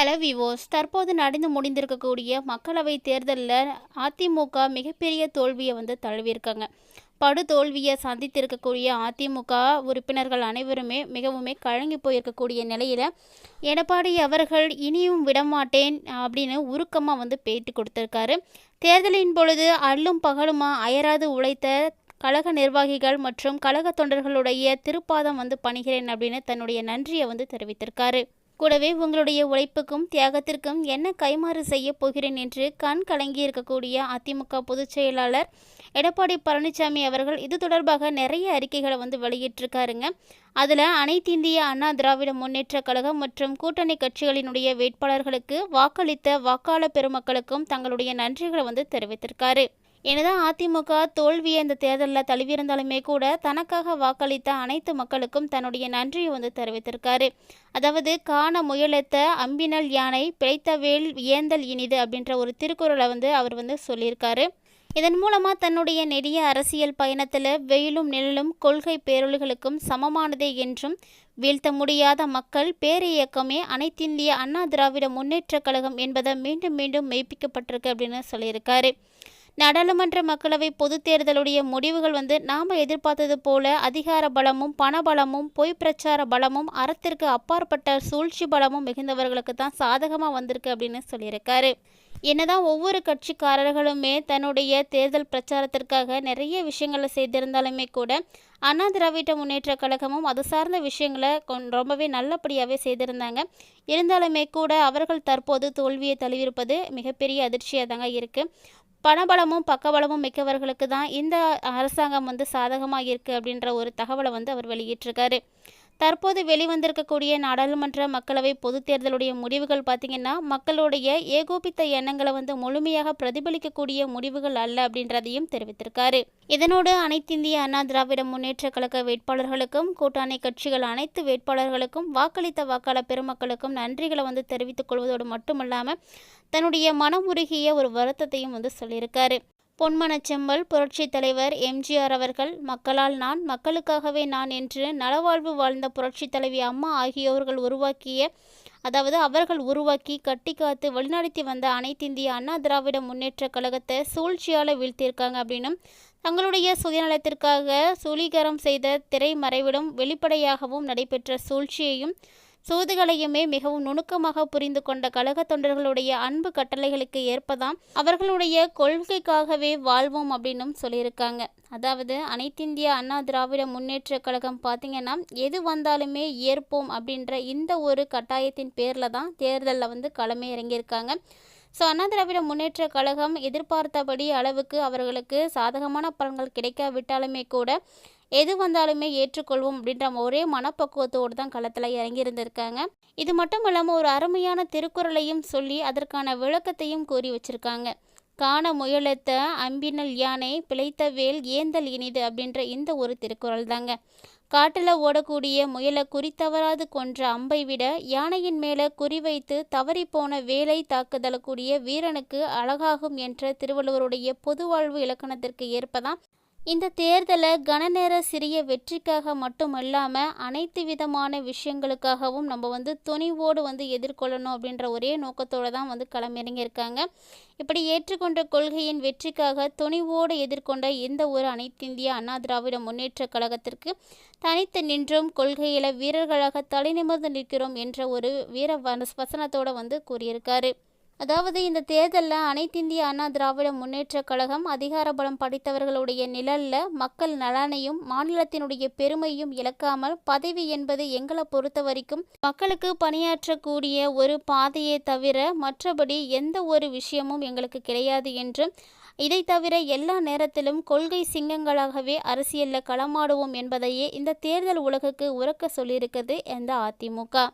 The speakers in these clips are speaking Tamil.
ஹலோ விவோஸ் தற்போது நடந்து முடிந்திருக்கக்கூடிய மக்களவை தேர்தலில் அதிமுக மிகப்பெரிய தோல்வியை வந்து தழுவியிருக்காங்க. படு தோல்வியை சந்தித்திருக்கக்கூடிய அதிமுக உறுப்பினர்கள் அனைவருமே மிகவுமே கழங்கி போயிருக்கக்கூடிய நிலையில் எடப்பாடி அவர்கள் இனியும் விடமாட்டேன் அப்படின்னு உருக்கமாக வந்து பேட்டி கொடுத்துருக்காரு. தேர்தலின் பொழுது அல்லும் பகலுமா அயராது உழைத்த கழக நிர்வாகிகள் மற்றும் கழக தொண்டர்களுடைய திருப்பாதம் வந்து பணிகிறேன் அப்படின்னு தன்னுடைய நன்றியை வந்து தெரிவித்திருக்காரு. கூடவே உங்களுடைய உழைப்புக்கும் தியாகத்திற்கும் என்ன கைமாறு செய்ய போகிறேன் என்று கண் கலங்கி இருக்கக்கூடிய அதிமுக பொதுச் செயலாளர் எடப்பாடி பழனிசாமி அவர்கள் இது தொடர்பாக நிறைய அறிக்கைகளை வந்து வெளியிட்டிருக்காருங்க. அதில் அனைத்திந்திய அண்ணா திராவிட முன்னேற்ற கழகம் மற்றும் கூட்டணி கட்சிகளினுடைய வேட்பாளர்களுக்கு வாக்களித்த வாக்காளர் பெருமக்களுக்கும் தங்களுடைய நன்றிகளை வந்து தெரிவித்திருக்காரு. என்னதான் அதிமுக தோல்வியை இந்த தேர்தலில் தழுவியிருந்தாலுமே கூட தனக்காக வாக்களித்த அனைத்து மக்களுக்கும் தன்னுடைய நன்றியை வந்து தெரிவித்திருக்காரு. அதாவது காண முயலத்த அம்பினல் யானை பிழைத்த வேல் ஏந்தல் இனிது அப்படின்ற ஒரு திருக்குறளை வந்து அவர் வந்து சொல்லியிருக்காரு. இதன் மூலமாக தன்னுடைய நெடிய அரசியல் பயணத்தில் வெயிலும் நிழலும் கொள்கை பேரொழிகளுக்கும் சமமானதே என்றும் வீழ்த்த முடியாத மக்கள் பேரியக்கமே அனைத்திந்திய அண்ணா திராவிட முன்னேற்றக் கழகம் என்பதை மீண்டும் மீண்டும் மெய்ப்பிக்கப்பட்டிருக்கு அப்படின்னு சொல்லியிருக்காரு. நாடாளுமன்ற மக்களவை பொதுத் தேர்தலுடைய முடிவுகள் வந்து நாம் எதிர்பார்த்தது போல அதிகார பலமும் பண பலமும் பொய் பிரச்சார பலமும் அறத்திற்கு அப்பாற்பட்ட சூழ்ச்சி பலமும் மிகுந்தவர்களுக்கு தான் சாதகமாக வந்திருக்கு அப்படின்னு சொல்லியிருக்காரு. என்னதான் ஒவ்வொரு கட்சிக்காரர்களுமே தன்னுடைய தேர்தல் பிரச்சாரத்திற்காக நிறைய விஷயங்களை செய்திருந்தாலுமே கூட அண்ணா திராவிட முன்னேற்ற கழகமும் அது சார்ந்த விஷயங்களை ரொம்பவே நல்லபடியாகவே செய்திருந்தாங்க. இருந்தாலுமே கூட அவர்கள் தற்போது தோல்வியை தழுவியிருப்பது மிகப்பெரிய அதிர்ச்சியாக தாங்க இருக்குது பணபலமும் பக்கபலமும் மிக்கவர்களுக்கு தான் இந்த அரசாங்கம் வந்து சாதகமாக இருக்குது அப்படின்ற ஒரு தகவலை வந்து அவர் வெளியிட்டிருக்காரு. தற்போது வெளிவந்திருக்கக்கூடிய நாடாளுமன்ற மக்களவை பொதுத் தேர்தலுடைய முடிவுகள் பார்த்திங்கன்னா மக்களுடைய ஏகோபித்த எண்ணங்களை வந்து முழுமையாக பிரதிபலிக்கக்கூடிய முடிவுகள் அல்ல அப்படின்றதையும் தெரிவித்திருக்காரு. இதனோடு அனைத்திந்திய அண்ணா திராவிட முன்னேற்ற கழக வேட்பாளர்களுக்கும் கூட்டணி கட்சிகள் அனைத்து வேட்பாளர்களுக்கும் வாக்களித்த வாக்காளர் பெருமக்களுக்கும் நன்றிகளை வந்து தெரிவித்துக் கொள்வதோடு மட்டுமல்லாமல் தன்னுடைய மனமுருகிய ஒரு வருத்தத்தையும் வந்து சொல்லியிருக்காரு. பொன்மனச்செம்மல் புரட்சித் தலைவர் எம்ஜிஆர் அவர்கள் மக்களால் நான் மக்களுக்காகவே நான் என்று நலவாழ்வு வாழ்ந்த புரட்சித் தலைவி அம்மா ஆகியோர்கள் உருவாக்கிய அதாவது அவர்கள் உருவாக்கி கட்டி காத்து வழிநடத்தி வந்த அனைத்திந்திய அண்ணா திராவிட முன்னேற்ற கழகத்தை சூழ்ச்சியால் வீழ்த்தியிருக்காங்க அப்படின்னும் தங்களுடைய சுயநலத்திற்காக சூழிகரம் செய்த திரைமறைவிடும் வெளிப்படையாகவும் நடைபெற்ற சூழ்ச்சியையும் சூதுகளையுமே மிகவும் நுணுக்கமாக புரிந்து கொண்ட கழக தொண்டர்களுடைய அன்பு கட்டளைகளுக்கு ஏற்பதாம் அவர்களுடைய கொள்கைக்காகவே வாழ்வோம் அப்படின்னும் சொல்லியிருக்காங்க. அதாவது அனைத்திந்திய அண்ணா திராவிட முன்னேற்ற கழகம் பார்த்திங்கன்னா எது வந்தாலுமே ஏற்போம் அப்படின்ற இந்த ஒரு கட்டாயத்தின் பேரில் தான் தேர்தலில் வந்து களமே இறங்கியிருக்காங்க ஸோ அண்ணா திராவிட முன்னேற்ற கழகம் எதிர்பார்த்தபடி அளவுக்கு அவர்களுக்கு சாதகமான பலன்கள் கிடைக்காவிட்டாலுமே கூட எது வந்தாலுமே ஏற்றுக்கொள்வோம் அப்படின்ற ஒரே மனப்பக்குவத்தோடு தான் களத்தில் இறங்கியிருந்திருக்காங்க. இது மட்டும் இல்லாமல் ஒரு அருமையான திருக்குறளையும் சொல்லி அதற்கான விளக்கத்தையும் கூறி வச்சுருக்காங்க. காண முயலத்த அம்பினல் யானை பிழைத்த வேல் ஏந்தல் இனிது அப்படின்ற இந்த ஒரு திருக்குறள் தாங்க. காட்டில் ஓடக்கூடிய முயலை குறித்தவராது கொன்ற அம்பை விட யானையின் மேலே குறிவைத்து தவறிப்போன வேலை தாக்குதலக்கூடிய வீரனுக்கு அழகாகும் என்ற திருவள்ளுவருடைய பொதுவாழ்வு இலக்கணத்திற்கு ஏற்பதான் இந்த தேர்தலை கனநேர சிறிய வெற்றிக்காக மட்டும் இல்லாமல் அனைத்து விதமான விஷயங்களுக்காகவும் நம்ம வந்து துணிவோடு வந்து எதிர்கொள்ளணும் அப்படின்ற ஒரே நோக்கத்தோடு தான் வந்து களமிறங்கியிருக்காங்க. இப்படி ஏற்றுக்கொண்ட கொள்கையின் வெற்றிக்காக துணிவோடு எதிர்கொண்ட இந்த ஒரு அனைத்திந்திய அண்ணா திராவிட முன்னேற்ற கழகத்திற்கு தனித்து நின்றும் கொள்கையில் வீரர்களாக தலைநிமிர்ந்து நிற்கிறோம் என்ற ஒரு வீர வசனத்தோடு வந்து கூறியிருக்காரு. அதாவது இந்த தேர்தலில் அனைத்திந்திய அண்ணா திராவிட முன்னேற்ற கழகம் அதிகார பலம் படித்தவர்களுடைய நிழலில் மக்கள் நலனையும் மாநிலத்தினுடைய பெருமையும் இழக்காமல் பதவி என்பது எங்களை பொறுத்த வரைக்கும் மக்களுக்கு பணியாற்றக்கூடிய ஒரு பாதையை தவிர மற்றபடி எந்த ஒரு விஷயமும் எங்களுக்கு கிடையாது என்றும் இதை தவிர எல்லா நேரத்திலும் கொள்கை சிங்கங்களாகவே அரசியலில் களமாடுவோம் என்பதையே இந்த தேர்தல் உலகுக்கு உறக்க சொல்லியிருக்கிறது இந்த அதிமுக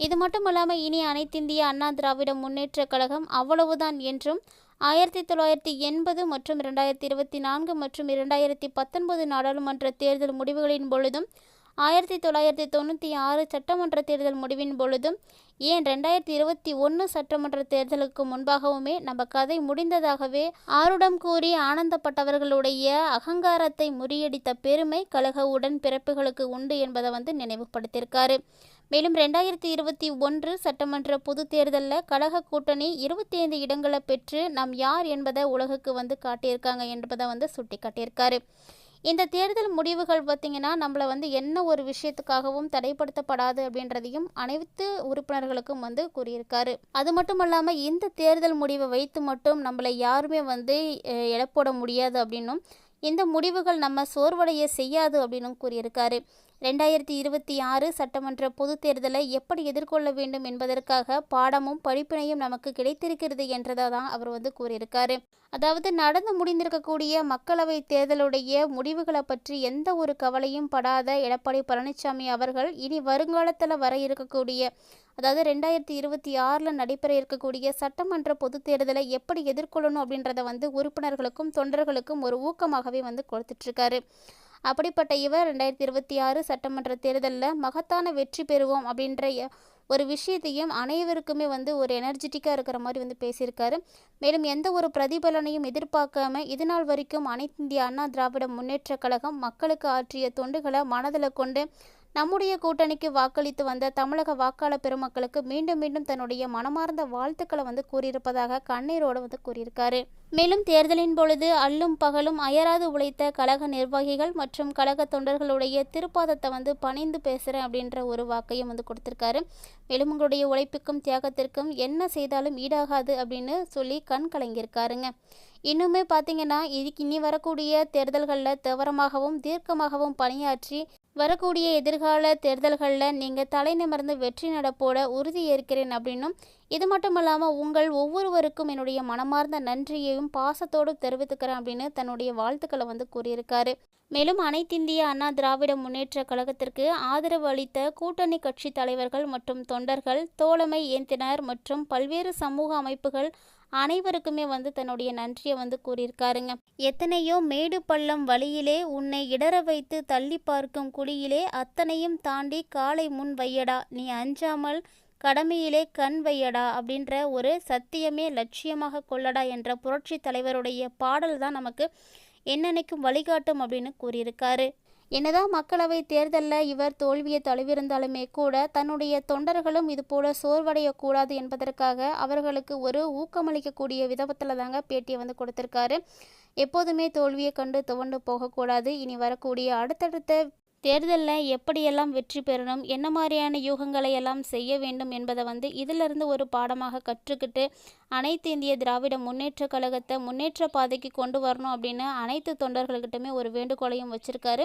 இது மட்டும் இல்லாமல் இனி அனைத்திந்திய அண்ணா திராவிட முன்னேற்ற கழகம் அவ்வளவுதான் என்றும் ஆயிரத்தி தொள்ளாயிரத்தி எண்பது மற்றும் இரண்டாயிரத்தி இருபத்தி நான்கு மற்றும் இரண்டாயிரத்தி பத்தொன்பது நாடாளுமன்ற தேர்தல் முடிவுகளின் பொழுதும் ஆயிரத்தி தொள்ளாயிரத்தி தொண்ணூற்றி ஆறு சட்டமன்ற தேர்தல் முடிவின் பொழுதும் ஏன் ரெண்டாயிரத்தி இருபத்தி ஒன்று சட்டமன்ற தேர்தலுக்கு முன்பாகவுமே நம்ம கதை முடிந்ததாகவே ஆருடம் கூறி ஆனந்தப்பட்டவர்களுடைய அகங்காரத்தை முறியடித்த பெருமை கழக உடன் பிறப்புகளுக்கு உண்டு என்பதை வந்து நினைவுபடுத்தியிருக்காரு. மேலும் ரெண்டாயிரத்தி இருபத்தி ஒன்று சட்டமன்ற பொது தேர்தலில் கழக கூட்டணி இருபத்தி ஐந்து இடங்களை பெற்று நாம் யார் என்பதை உலகுக்கு வந்து காட்டியிருக்காங்க என்பதை வந்து சுட்டி காட்டியிருக்காரு இந்த தேர்தல் முடிவுகள் பார்த்திங்கன்னா நம்மளை வந்து என்ன ஒரு விஷயத்துக்காகவும் தடைப்படுத்தப்படாது அப்படின்றதையும் அனைத்து உறுப்பினர்களுக்கும் வந்து கூறியிருக்காரு. அது மட்டும் இல்லாமல் இந்த தேர்தல் முடிவை வைத்து மட்டும் நம்மளை யாருமே வந்து அஹ், முடியாது அப்படின்னும் இந்த முடிவுகள் நம்ம சோர்வடைய செய்யாது அப்படின்னும் கூறியிருக்காரு. ரெண்டாயிரத்தி இருபத்தி ஆறு சட்டமன்ற பொதுத் தேர்தலை எப்படி எதிர்கொள்ள வேண்டும் என்பதற்காக பாடமும் படிப்பினையும் நமக்கு கிடைத்திருக்கிறது என்றதை தான் அவர் வந்து கூறியிருக்காரு. அதாவது நடந்து முடிந்திருக்கக்கூடிய மக்களவை தேர்தலுடைய முடிவுகளை பற்றி எந்த ஒரு கவலையும் படாத எடப்பாடி பழனிசாமி அவர்கள் இனி வருங்காலத்தில் வர இருக்கக்கூடிய அதாவது ரெண்டாயிரத்தி இருபத்தி ஆறில் நடைபெற இருக்கக்கூடிய சட்டமன்ற பொதுத் தேர்தலை எப்படி எதிர்கொள்ளணும் அப்படின்றத வந்து உறுப்பினர்களுக்கும் தொண்டர்களுக்கும் ஒரு ஊக்கமாகவே வந்து கொடுத்துட்ருக்காரு அப்படிப்பட்ட இவர் ரெண்டாயிரத்தி இருபத்தி ஆறு சட்டமன்ற தேர்தலில் மகத்தான வெற்றி பெறுவோம் அப்படின்ற ஒரு விஷயத்தையும் அனைவருக்குமே வந்து ஒரு எனர்ஜெட்டிக்காக இருக்கிற மாதிரி வந்து பேசியிருக்காரு. மேலும் எந்த ஒரு பிரதிபலனையும் எதிர்பார்க்காம இது நாள் வரைக்கும் அனைத்து இந்திய அண்ணா திராவிட முன்னேற்ற கழகம் மக்களுக்கு ஆற்றிய தொண்டுகளை மனதில் கொண்டு நம்முடைய கூட்டணிக்கு வாக்களித்து வந்த தமிழக வாக்காளர் பெருமக்களுக்கு மீண்டும் மீண்டும் தன்னுடைய மனமார்ந்த வாழ்த்துக்களை வந்து கூறியிருப்பதாக கண்ணீரோடு வந்து கூறியிருக்காரு. மேலும் தேர்தலின் பொழுது அல்லும் பகலும் அயராது உழைத்த கழக நிர்வாகிகள் மற்றும் கழக தொண்டர்களுடைய திருப்பாதத்தை வந்து பணிந்து பேசுகிறேன் அப்படின்ற ஒரு வாக்கையும் வந்து கொடுத்திருக்காரு. மேலும் உங்களுடைய உழைப்புக்கும் தியாகத்திற்கும் என்ன செய்தாலும் ஈடாகாது அப்படின்னு சொல்லி கண் கலங்கியிருக்காருங்க. இன்னுமே பார்த்தீங்கன்னா இதுக்கு இனி வரக்கூடிய தேர்தல்களில் தீவிரமாகவும் தீர்க்கமாகவும் பணியாற்றி வரக்கூடிய எதிர்கால தேர்தல்களில் நீங்கள் தலை நிமிர்ந்து வெற்றி நடப்போட உறுதி ஏற்கிறேன் அப்படின்னும் இது மட்டும் இல்லாமல் உங்கள் ஒவ்வொருவருக்கும் என்னுடைய மனமார்ந்த நன்றியையும் பாசத்தோடு தெரிவித்துக்கிறேன் அப்படின்னு தன்னுடைய வாழ்த்துக்களை வந்து கூறியிருக்காரு. மேலும் அனைத்திந்திய அண்ணா திராவிட முன்னேற்ற கழகத்திற்கு ஆதரவு அளித்த கூட்டணி கட்சி தலைவர்கள் மற்றும் தொண்டர்கள் தோழமை ஏந்தினர் மற்றும் பல்வேறு சமூக அமைப்புகள் அனைவருக்குமே வந்து தன்னுடைய நன்றியை வந்து கூறியிருக்காருங்க. எத்தனையோ மேடு பள்ளம் வழியிலே உன்னை இடற வைத்து தள்ளி பார்க்கும் குழியிலே அத்தனையும் தாண்டி காலை முன் வையடா நீ அஞ்சாமல் கடமையிலே கண் வையடா அப்படின்ற ஒரு சத்தியமே லட்சியமாக கொள்ளடா என்ற புரட்சி தலைவருடைய பாடல் தான் நமக்கு என்னென்னைக்கும் வழிகாட்டும் அப்படின்னு கூறியிருக்காரு. என்னதான் மக்களவை தேர்தலில் இவர் தோல்வியை தழுவிருந்தாலுமே கூட தன்னுடைய தொண்டர்களும் இதுபோல சோர்வடையக்கூடாது என்பதற்காக அவர்களுக்கு ஒரு ஊக்கமளிக்கக்கூடிய விதத்தில் தாங்க பேட்டியை வந்து கொடுத்துருக்காரு. எப்போதுமே தோல்வியை கண்டு துவண்டு போகக்கூடாது. இனி வரக்கூடிய அடுத்தடுத்த தேர்தலில் எப்படியெல்லாம் வெற்றி பெறணும் என்ன மாதிரியான யூகங்களை எல்லாம் செய்ய வேண்டும் என்பதை வந்து இதிலிருந்து ஒரு பாடமாக கற்றுக்கிட்டு அனைத்து இந்திய திராவிட முன்னேற்ற கழகத்தை முன்னேற்ற பாதைக்கு கொண்டு வரணும் அப்படின்னு அனைத்து தொண்டர்கள்கிட்டமே ஒரு வேண்டுகோளையும் வச்சுருக்காரு.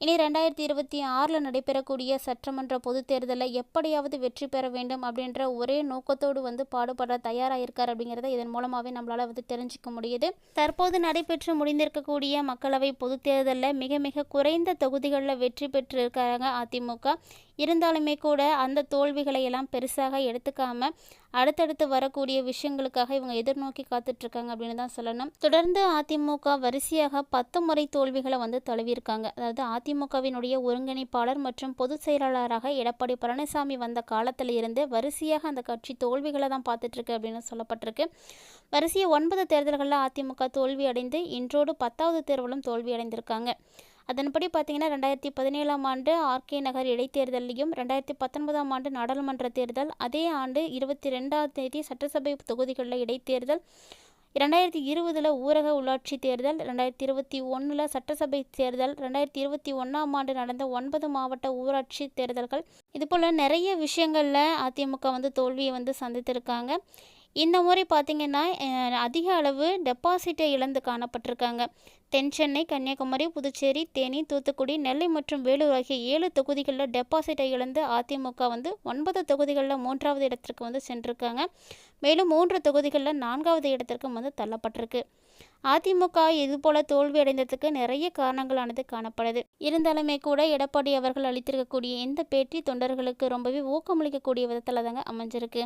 இனி ரெண்டாயிரத்தி இருபத்தி ஆறில் நடைபெறக்கூடிய சட்டமன்ற பொதுத் தேர்தலில் எப்படியாவது வெற்றி பெற வேண்டும் அப்படின்ற ஒரே நோக்கத்தோடு வந்து பாடுபட தயாராக இருக்கார் அப்படிங்கிறத இதன் மூலமாகவே நம்மளால் வந்து தெரிஞ்சுக்க முடியுது. தற்போது நடைபெற்று முடிந்திருக்கக்கூடிய மக்களவை பொதுத் தேர்தலில் மிக மிக குறைந்த தொகுதிகளில் வெற்றி பெற்று இருக்காங்க அதிமுக. இருந்தாலுமே கூட அந்த தோல்விகளை எல்லாம் பெருசாக எடுத்துக்காம அடுத்தடுத்து வரக்கூடிய விஷயங்களுக்காக இவங்க எதிர்நோக்கி காத்துட்ருக்காங்க அப்படின்னு தான் சொல்லணும். தொடர்ந்து அதிமுக வரிசையாக பத்து முறை தோல்விகளை வந்து தழுவியிருக்காங்க. அதாவது அதிமுகவினுடைய ஒருங்கிணைப்பாளர் மற்றும் பொதுச் செயலாளராக எடப்பாடி பழனிசாமி வந்த காலத்தில் இருந்து வரிசையாக அந்த கட்சி தோல்விகளை தான் பார்த்துட்ருக்கு அப்படின்னு சொல்லப்பட்டிருக்கு. வரிசையை ஒன்பது தேர்தல்களில் அதிமுக தோல்வி அடைந்து இன்றோடு பத்தாவது தேர்தலும் தோல்வி அடைந்திருக்காங்க. அதன்படி பார்த்தீங்கன்னா ரெண்டாயிரத்தி பதினேழாம் ஆண்டு ஆர்கே நகர் இடைத்தேர்தலையும் ரெண்டாயிரத்தி பத்தொன்பதாம் ஆண்டு நாடாளுமன்ற தேர்தல் அதே ஆண்டு இருபத்தி ரெண்டாம் தேதி சட்டசபை தொகுதிகளில் இடைத்தேர்தல் ரெண்டாயிரத்தி இருபதில் ஊரக உள்ளாட்சி தேர்தல் ரெண்டாயிரத்தி இருபத்தி ஒன்றில் சட்டசபை தேர்தல் ரெண்டாயிரத்தி இருபத்தி ஒன்றாம் ஆண்டு நடந்த ஒன்பது மாவட்ட ஊராட்சி தேர்தல்கள். இதுபோல் நிறைய விஷயங்களில் அதிமுக வந்து தோல்வியை வந்து சந்தித்திருக்காங்க. இந்த முறை பார்த்திங்கன்னா அதிக அளவு டெபாசிட்டை இழந்து காணப்பட்டிருக்காங்க. தென் சென்னை கன்னியாகுமரி புதுச்சேரி தேனி தூத்துக்குடி நெல்லை மற்றும் வேலூர் ஆகிய ஏழு தொகுதிகளில் டெபாசிட்டை இழந்து அதிமுக வந்து ஒன்பது தொகுதிகளில் மூன்றாவது இடத்திற்கு வந்து சென்றிருக்காங்க. மேலும் மூன்று தொகுதிகளில் நான்காவது இடத்திற்கும் வந்து தள்ளப்பட்டிருக்கு. அதிமுக இதுபோல தோல்வி அடைந்ததுக்கு நிறைய காரணங்களானது காணப்படுது. இருந்தாலுமே கூட எடப்பாடி அவர்கள் அளித்திருக்கக்கூடிய இந்த பேட்டி தொண்டர்களுக்கு ரொம்பவே ஊக்கமளிக்கக்கூடிய விதத்தில் தாங்க அமைஞ்சிருக்கு.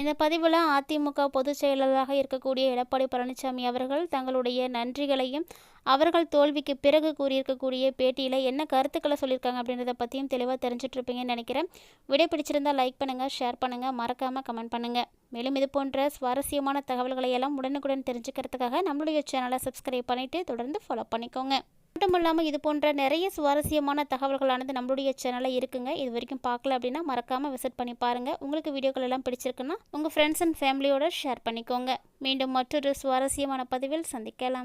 இந்த பதிவில் அதிமுக பொதுச் செயலாளராக இருக்கக்கூடிய எடப்பாடி பழனிசாமி அவர்கள் தங்களுடைய நன்றிகளையும் அவர்கள் தோல்விக்கு பிறகு கூறியிருக்கக்கூடிய பேட்டியில் என்ன கருத்துக்களை சொல்லியிருக்காங்க அப்படின்றத பற்றியும் தெளிவாக தெரிஞ்சிட்ருப்பீங்கன்னு நினைக்கிறேன். விடை பிடிச்சிருந்தா லைக் பண்ணுங்கள் ஷேர் பண்ணுங்கள் மறக்காமல் கமெண்ட் பண்ணுங்கள் மேலும் இது போன்ற சுவாரஸ்யமான தகவல்களை எல்லாம் உடனுக்குடன் தெரிஞ்சுக்கிறதுக்காக நம்மளுடைய சேனலை சப்ஸ்கிரைப் பண்ணிவிட்டு தொடர்ந்து ஃபாலோ பண்ணிக்கோங்க. மட்டும் இல்லாமல் இது போன்ற நிறைய சுவாரஸ்யமான தகவல்களானது நம்மளுடைய சேனலில் இருக்குங்க. இது வரைக்கும் பார்க்கல அப்படின்னா மறக்காமல் விசிட் பண்ணி பாருங்கள் உங்களுக்கு வீடியோக்கள் எல்லாம் பிடிச்சிருக்குன்னா உங்கள் ஃப்ரெண்ட்ஸ் அண்ட் ஃபேமிலியோட ஷேர் பண்ணிக்கோங்க. மீண்டும் மற்றொரு சுவாரஸ்யமான பதிவில் சந்திக்கலாம்.